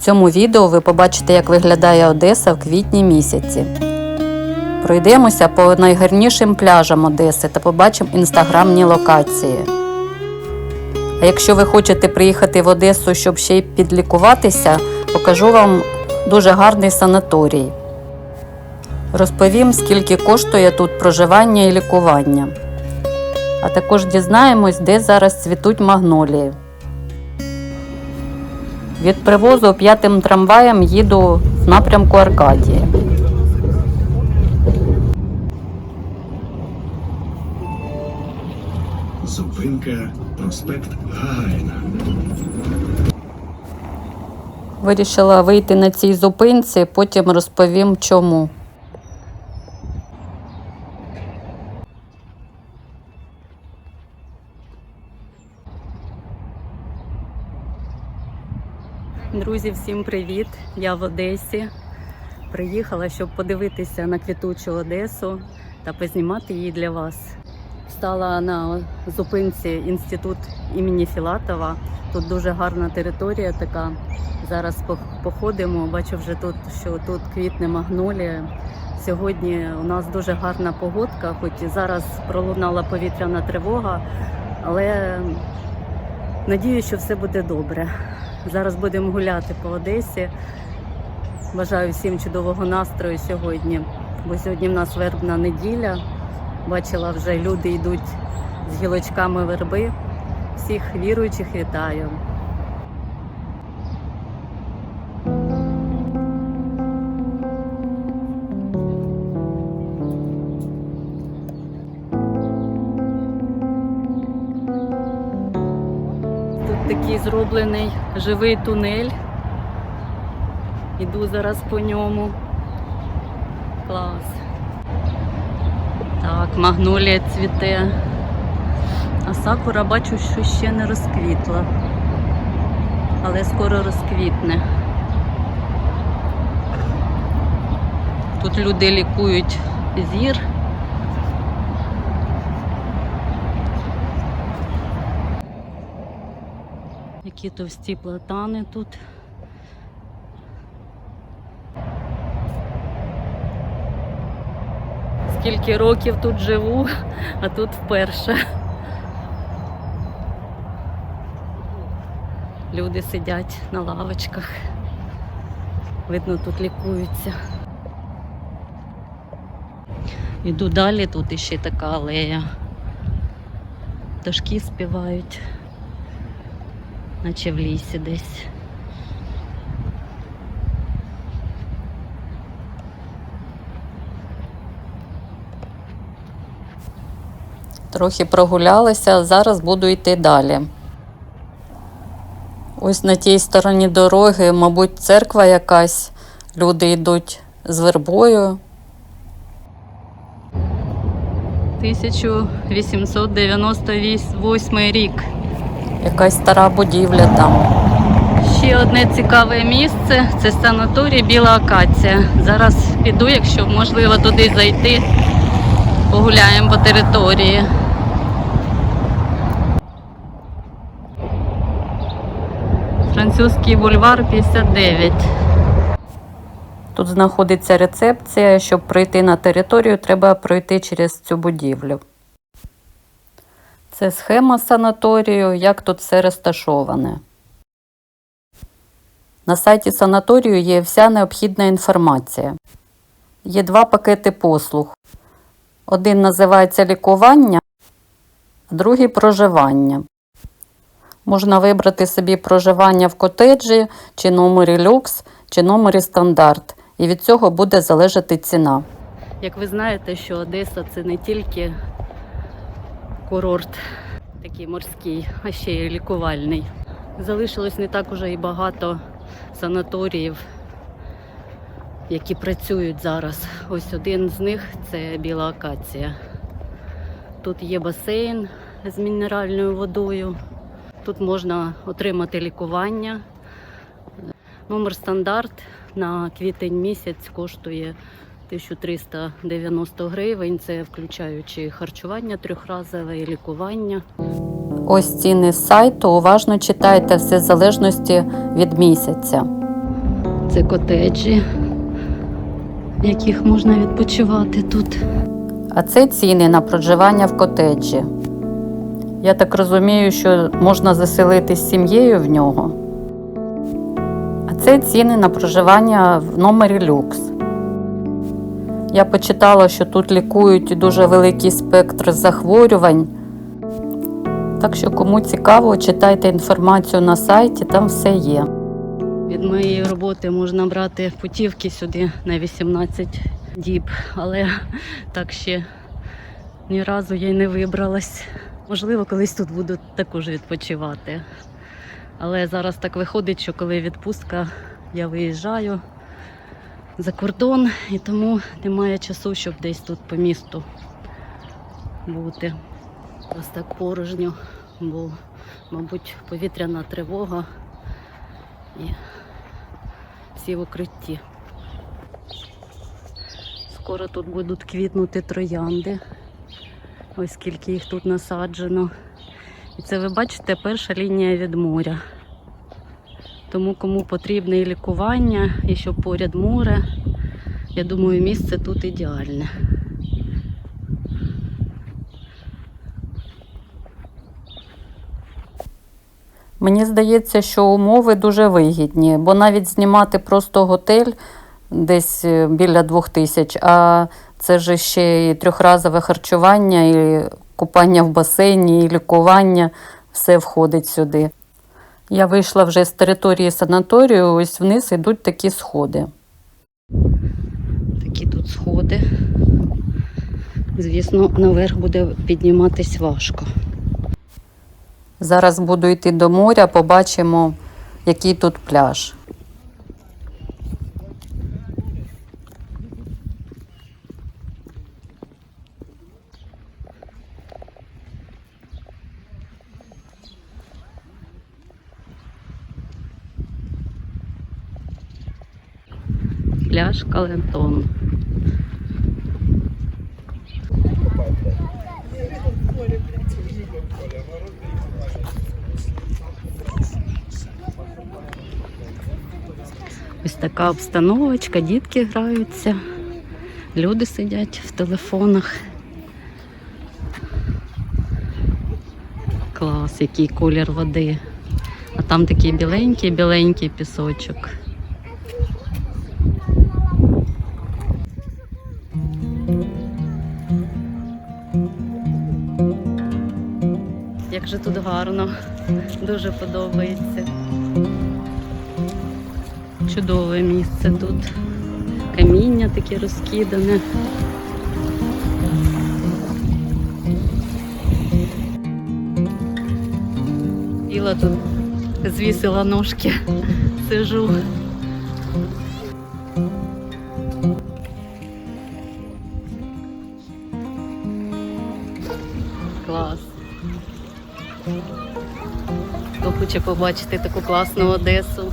цьому відео ви побачите, як виглядає Одеса в квітні місяці. Пройдемося по найгарнішим пляжам Одеси та побачимо інстаграмні локації. А якщо ви хочете приїхати в Одесу, щоб ще й підлікуватися, покажу вам дуже гарний санаторій. Розповім, скільки коштує тут проживання і лікування. А також дізнаємось, де зараз цвітуть магнолії. Від привозу п'ятим трамваєм їду в напрямку Аркадії. Зупинка проспект Гагаріна. Вирішила вийти на цій зупинці, потім розповім чому. Друзі, всім привіт! Я в Одесі. Приїхала, щоб подивитися на квітучу Одесу та познімати її для вас. Стала на зупинці інститут імені Філатова. Тут дуже гарна територія така. Зараз походимо. Бачу вже тут, що тут квітне магнолія. Сьогодні у нас дуже гарна погодка, хоч і зараз пролунала повітряна тривога, але надію, що все буде добре. Зараз будемо гуляти по Одесі. Бажаю всім чудового настрою сьогодні, бо сьогодні в нас вербна неділя. Бачила вже люди йдуть з гілочками верби. Всіх віруючих вітаю. Зроблений живий тунель. Іду зараз по ньому. Клас. Так, магнолія цвіте. А сакура бачу, що ще не розквітла. Але скоро розквітне. Тут люди лікують зір. Які товсті платани тут. Скільки років тут живу, а тут вперше. Люди сидять на лавочках. Видно, тут лікуються. Іду далі, тут іще така алея. Пташки співають, наче в лісі десь. Трохи прогулялися, зараз буду йти далі. Ось на тій стороні дороги, мабуть, церква якась. Люди йдуть з вербою. 1898 рік. Якась стара будівля там. Ще одне цікаве місце це санаторій Біла Акація. Зараз піду, якщо можливо туди зайти, погуляємо по території. Французький бульвар 59. Тут знаходиться рецепція. Щоб пройти на територію, треба пройти через цю будівлю. Це схема санаторію, як тут все розташоване. На сайті санаторію є вся необхідна інформація. Є два пакети послуг. Один називається лікування, а другий проживання. Можна вибрати собі проживання в котеджі, чи номері люкс, чи номері стандарт. І від цього буде залежати ціна. Як ви знаєте, що Одеса це не тільки курорт такий морський, а ще й лікувальний. Залишилось не так уже і багато санаторіїв, які працюють зараз. Ось один з них це біла акація. Тут є басейн з мінеральною водою. Тут можна отримати лікування. Номер стандарт на квітень місяць коштує 1390 гривень. Це включаючи харчування трьохразове і лікування. Ось ціни з сайту. Уважно читайте все в залежності від місяця. Це котеджі, в яких можна відпочивати тут. А це ціни на проживання в котеджі. Я так розумію, що можна заселитись з сім'єю в нього. А це ціни на проживання в номері люкс. Я почитала, що тут лікують дуже великий спектр захворювань. Так що, кому цікаво, читайте інформацію на сайті, там все є. Від моєї роботи можна брати путівки сюди на 18 діб, але так ще ні разу я й не вибралась. Можливо, колись тут буду також відпочивати. Але зараз так виходить, що коли відпустка, я виїжджаю за кордон і тому немає часу, щоб десь тут по місту бути. Ось так порожньо, бо, мабуть, повітряна тривога і всі в укритті. Скоро тут будуть квітнути троянди. Ось скільки їх тут насаджено. І це ви бачите перша лінія від моря. Тому кому потрібне і лікування, і щоб поряд море, я думаю, місце тут ідеальне. Мені здається, що умови дуже вигідні, бо навіть знімати просто готель десь е, біля двох тисяч, а це ж ще і трьохразове харчування, і купання в басейні, і лікування, все входить сюди. Я вийшла вже з території санаторію, ось вниз йдуть такі сходи. Такі тут сходи. Звісно, наверх буде підніматись важко. Зараз буду йти до моря, побачимо, який тут пляж. Пляж Калентон. Ось така обстановочка, дітки граються, люди сидять в телефонах. Клас, який колір води. А там такий біленький, біленький пісочок. Як же тут гарно, дуже подобається. Чудове місце тут. Каміння таке розкидане. Іла тут звісила ножки, сижу. Хоче побачити таку класну Одесу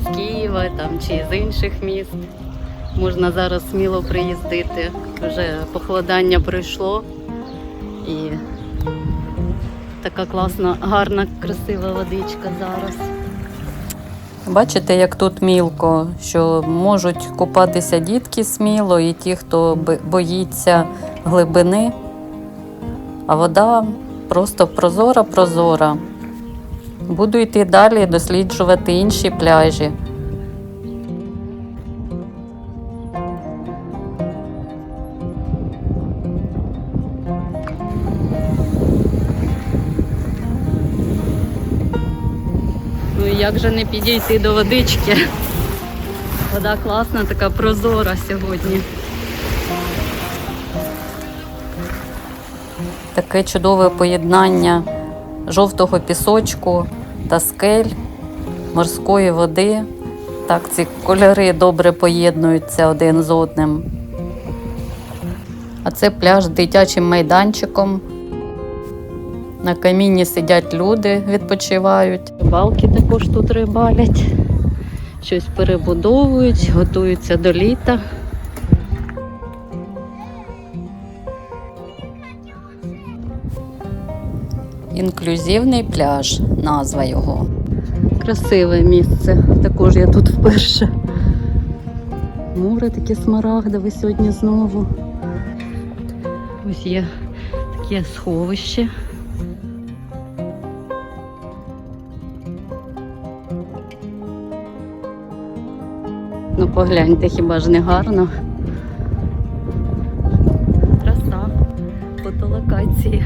з Києва там, чи з інших міст. Можна зараз сміло приїздити. Вже похолодання пройшло і така класна, гарна, красива водичка зараз. Бачите, як тут мілко, що можуть купатися дітки сміло, і ті, хто боїться глибини, а вода просто прозора-прозора. Буду йти далі досліджувати інші пляжі. Ну і як же не підійти до водички? Вода класна, така прозора сьогодні. Таке чудове поєднання жовтого пісочку та скель, морської води. Так, ці кольори добре поєднуються один з одним. А це пляж з дитячим майданчиком. На камінні сидять люди, відпочивають. Рибалки також тут рибалять, щось перебудовують, готуються до літа. Інклюзивний пляж, назва його. Красиве місце. Також я тут вперше. Море таке смарагдове сьогодні знову. Ось є таке сховище. Ну погляньте, хіба ж не гарно. Краса фотолокації.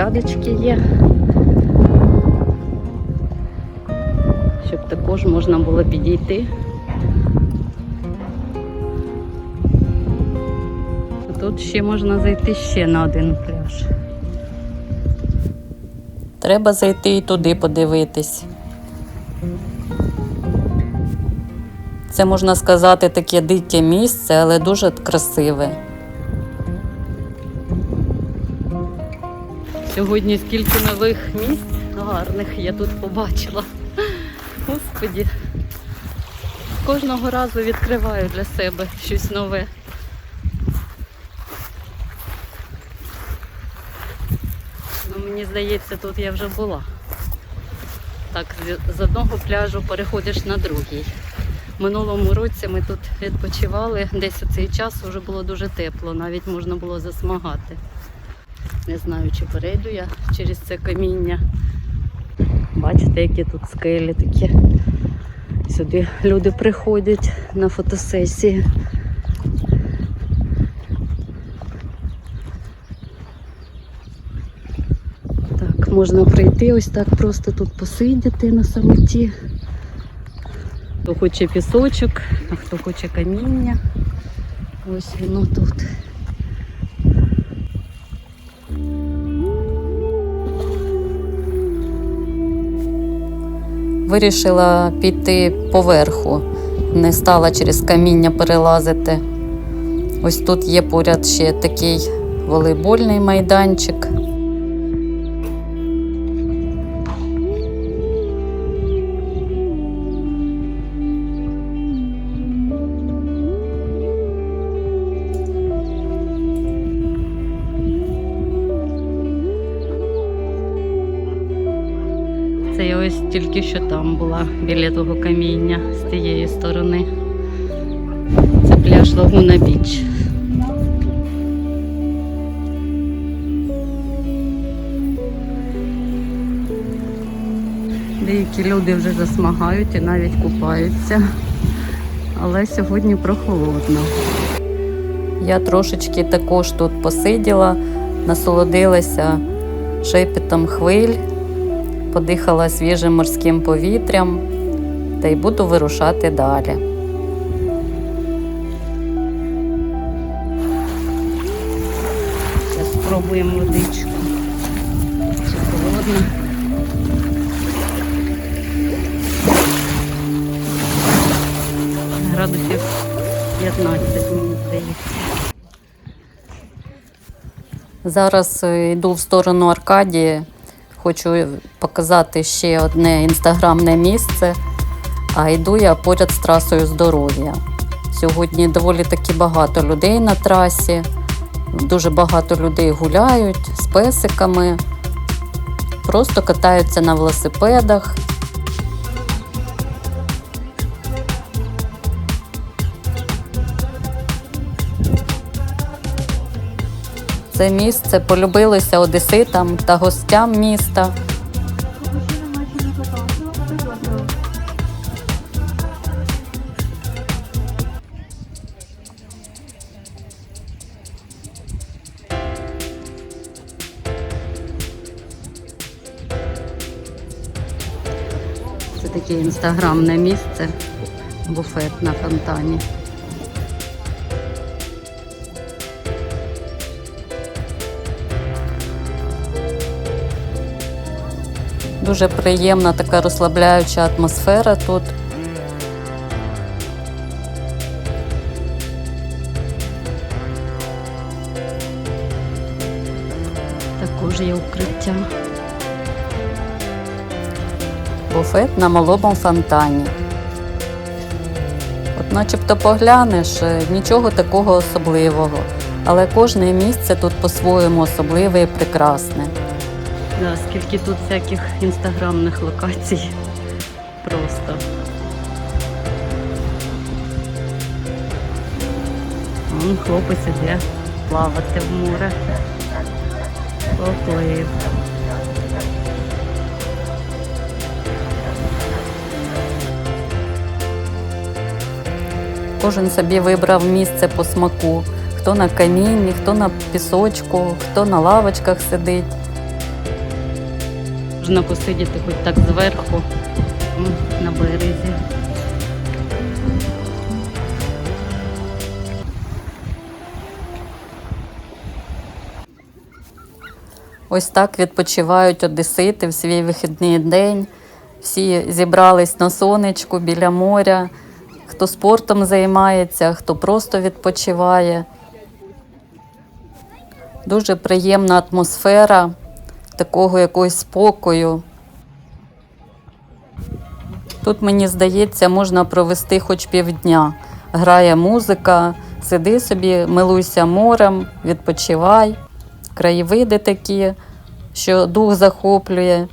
Площадочки є. Щоб також можна було підійти. Тут ще можна зайти ще на один пляж. Треба зайти і туди подивитись. Це можна сказати таке дике місце, але дуже красиве. Сьогодні скільки нових місць гарних я тут побачила. Господі. Кожного разу відкриваю для себе щось нове. Ну, мені здається, тут я вже була. Так, з- одного пляжу переходиш на другий. Минулому році ми тут відпочивали, десь у цей час вже було дуже тепло, навіть можна було засмагати. Не знаю, чи перейду я через це каміння. Бачите, які тут скелі такі. Сюди люди приходять на фотосесії. Так, можна прийти ось так просто тут посидіти на самоті. Хто хоче пісочок, а хто хоче каміння. Ось воно тут. Вирішила піти поверху, не стала через каміння перелазити. Ось тут є поряд ще такий волейбольний майданчик. Це я ось тільки що там була біля того каміння з тієї сторони. Це пляж Лагуна Біч. Деякі люди вже засмагають і навіть купаються. Але сьогодні прохолодно. Я трошечки також тут посиділа, насолодилася шепітом хвиль подихала свіжим морським повітрям та й буду вирушати далі. Зараз спробуємо водичку. Чи холодна? Градусів 15, мені здається. Зараз йду в сторону Аркадії. Хочу показати ще одне інстаграмне місце. А йду я поряд з трасою здоров'я. Сьогодні доволі таки багато людей на трасі. Дуже багато людей гуляють з песиками, просто катаються на велосипедах. Це місце полюбилося одеситам та гостям міста. Це таке інстаграмне місце, буфет на фонтані. Дуже приємна така розслабляюча атмосфера тут. Також є укриття. Буфет на малому фонтані. От Начебто поглянеш, е, нічого такого особливого. Але кожне місце тут по-своєму особливе і прекрасне. Да, скільки тут всяких інстаграмних локацій. Просто. Вон хлопець іде плавати в море. Поплив. Кожен собі вибрав місце по смаку. Хто на камінні, хто на пісочку, хто на лавочках сидить. Можна посидіти хоч так зверху на березі. Ось так відпочивають одесити в свій вихідний день. Всі зібрались на сонечку біля моря, хто спортом займається, хто просто відпочиває. Дуже приємна атмосфера такого якогось спокою. Тут, мені здається, можна провести хоч півдня. Грає музика, сиди собі, милуйся морем, відпочивай. Краєвиди такі, що дух захоплює.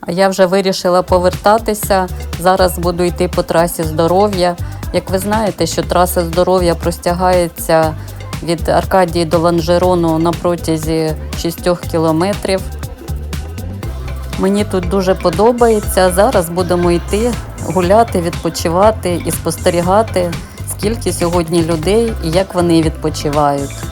А я вже вирішила повертатися. Зараз буду йти по трасі здоров'я. Як ви знаєте, що траса здоров'я простягається від Аркадії до Ланжерону на протязі 6 кілометрів. Мені тут дуже подобається. Зараз будемо йти гуляти, відпочивати і спостерігати, скільки сьогодні людей і як вони відпочивають.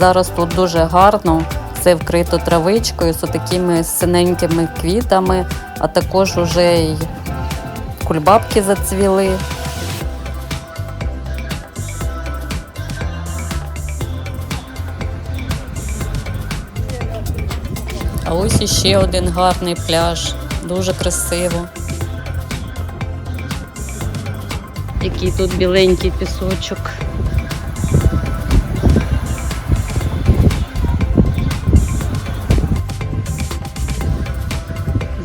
Зараз тут дуже гарно, все вкрито травичкою з такими синенькими квітами, а також уже й кульбабки зацвіли. А ось іще один гарний пляж, дуже красиво. Який тут біленький пісочок.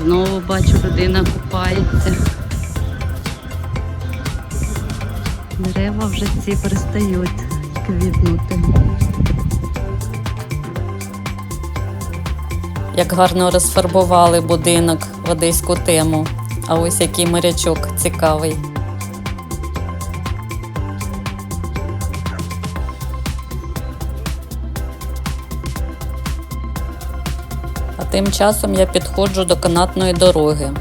Знову бачу, людина купається. Дерева вже ці перестають квітнути. Як гарно розфарбували будинок в одеську тему. А ось який морячок цікавий. Тим часом я підходжу до канатної дороги.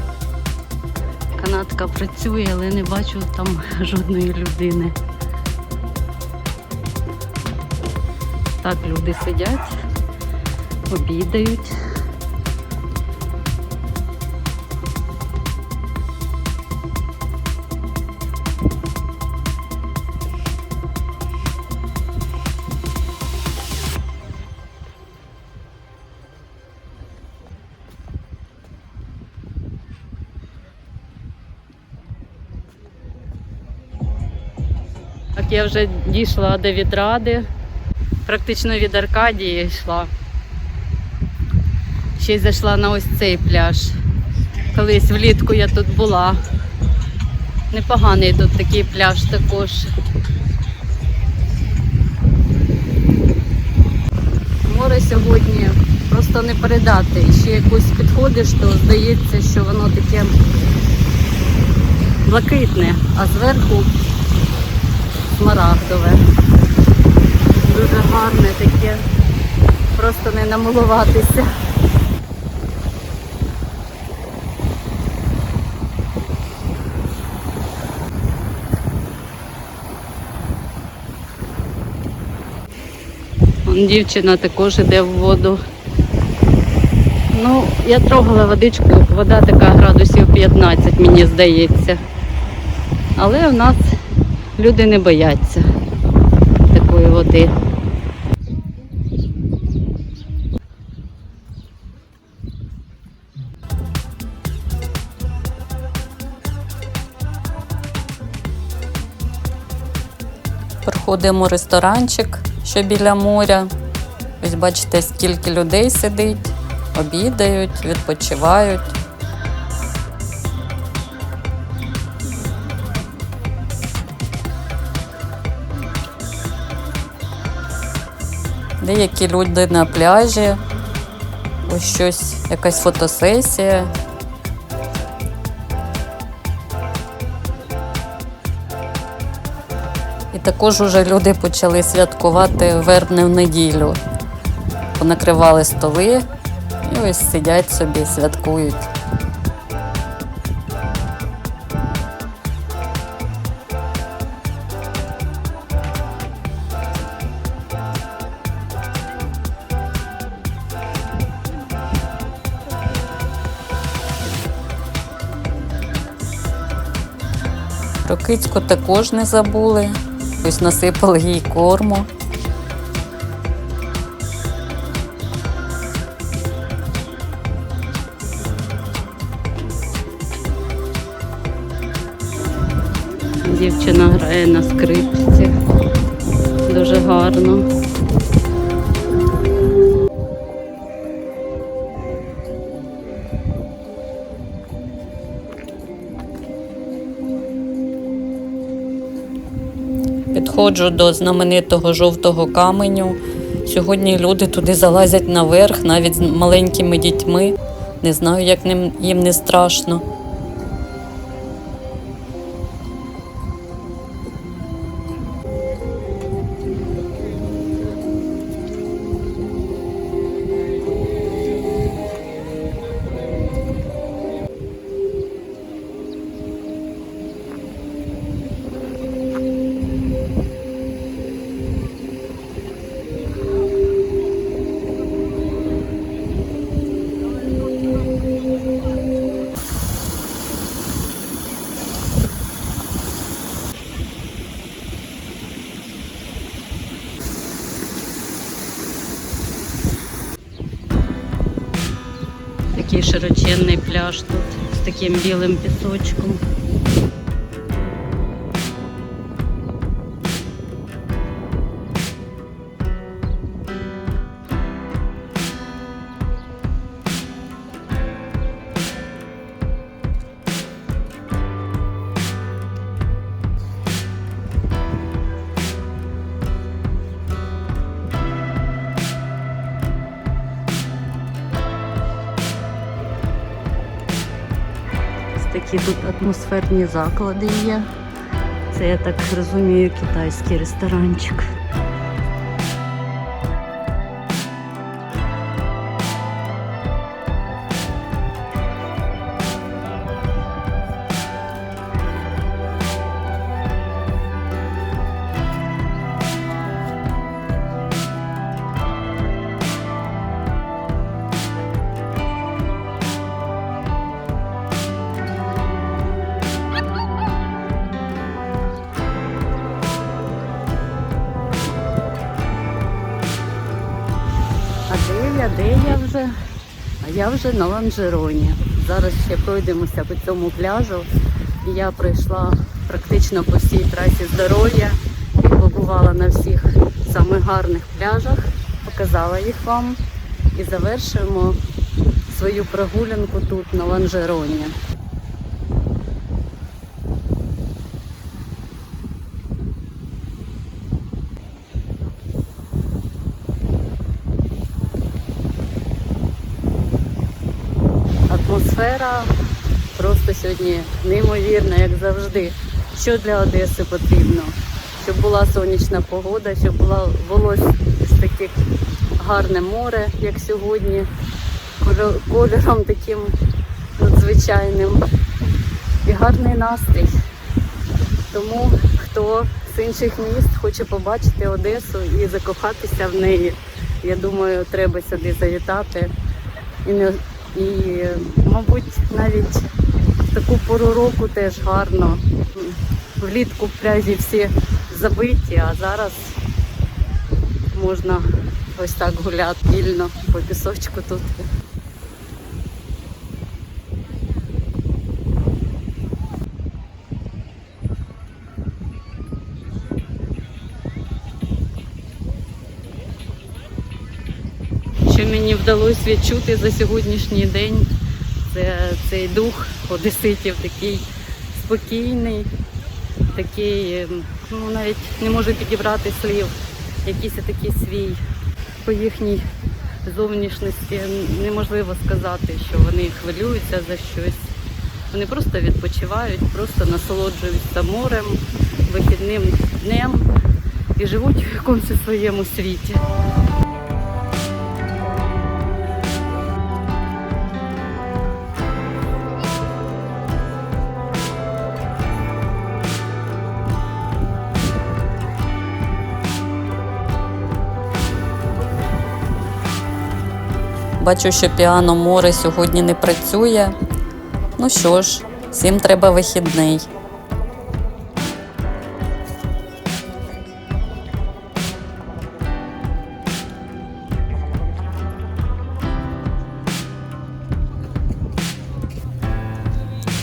Канатка працює, але не бачу там жодної людини. Так, люди сидять, обідають. Так я вже дійшла до відради, практично від Аркадії йшла. Ще й зайшла на ось цей пляж. Колись влітку я тут була. Непоганий тут такий пляж також. Море сьогодні просто не передати. І ще якось підходиш, то здається, що воно таке блакитне, а зверху смарагдове. Дуже гарне таке. Просто не намилуватися. Дівчина також іде в воду. Ну, я трогала водичку, вода така градусів 15, мені здається. Але в нас люди не бояться. такої води. Проходимо ресторанчик, що біля моря. Ось бачите, скільки людей сидить, обідають, відпочивають. Деякі люди на пляжі. Ось щось, якась фотосесія. І також уже люди почали святкувати вербну неділю. Понакривали столи і ось сидять собі, святкують. Кицьку також не забули. Ось насипали їй корму. Дівчина грає на скрипці. Дуже гарно. Підходжу до знаменитого жовтого каменю. Сьогодні люди туди залазять наверх, навіть з маленькими дітьми. Не знаю, як їм не страшно. Широченний пляж тут з таким білим пісочком. Атмосферні заклади є. Це я так розумію китайський ресторанчик. Вже на ланжероні. Зараз ще пройдемося по цьому пляжу. Я пройшла практично по всій трасі здоров'я і побувала на всіх самих гарних пляжах, показала їх вам і завершуємо свою прогулянку тут на ланжероні. Атмосфера просто сьогодні неймовірна, як завжди. Що для Одеси потрібно? Щоб була сонячна погода, щоб була ось таке гарне море, як сьогодні, кольором таким надзвичайним і гарний настрій. Тому хто з інших міст хоче побачити Одесу і закохатися в неї, я думаю, треба сюди завітати. І, не, і мабуть, навіть в таку пору року теж гарно. Влітку пляжі всі забиті, а зараз можна ось так гуляти вільно по пісочку тут. Вдалося відчути за сьогоднішній день, це цей дух одеситів такий спокійний, такий, ем, ну навіть не можу підібрати слів, якийсь такий свій по їхній зовнішності неможливо сказати, що вони хвилюються за щось. Вони просто відпочивають, просто насолоджуються морем, вихідним днем і живуть в якомусь своєму світі. Бачу, що піано море сьогодні не працює. Ну що ж, всім треба вихідний.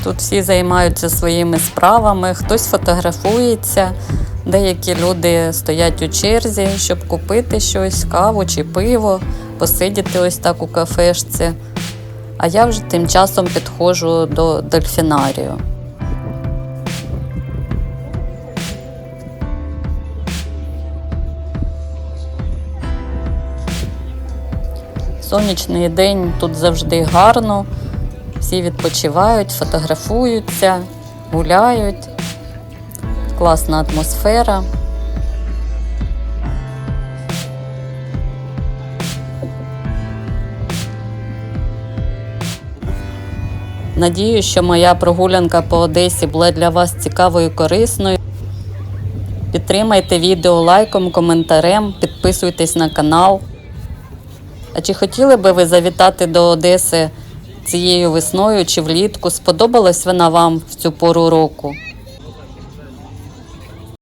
Тут всі займаються своїми справами, хтось фотографується, деякі люди стоять у черзі, щоб купити щось, каву чи пиво, посидіти ось так у кафешці. А я вже тим часом підходжу до дельфінарію. Сонячний день тут завжди гарно. Всі відпочивають, фотографуються, гуляють. Класна атмосфера. Надію, що моя прогулянка по Одесі була для вас цікавою і корисною. Підтримайте відео лайком, коментарем, підписуйтесь на канал. А чи хотіли би ви завітати до Одеси цією весною чи влітку? Сподобалась вона вам в цю пору року?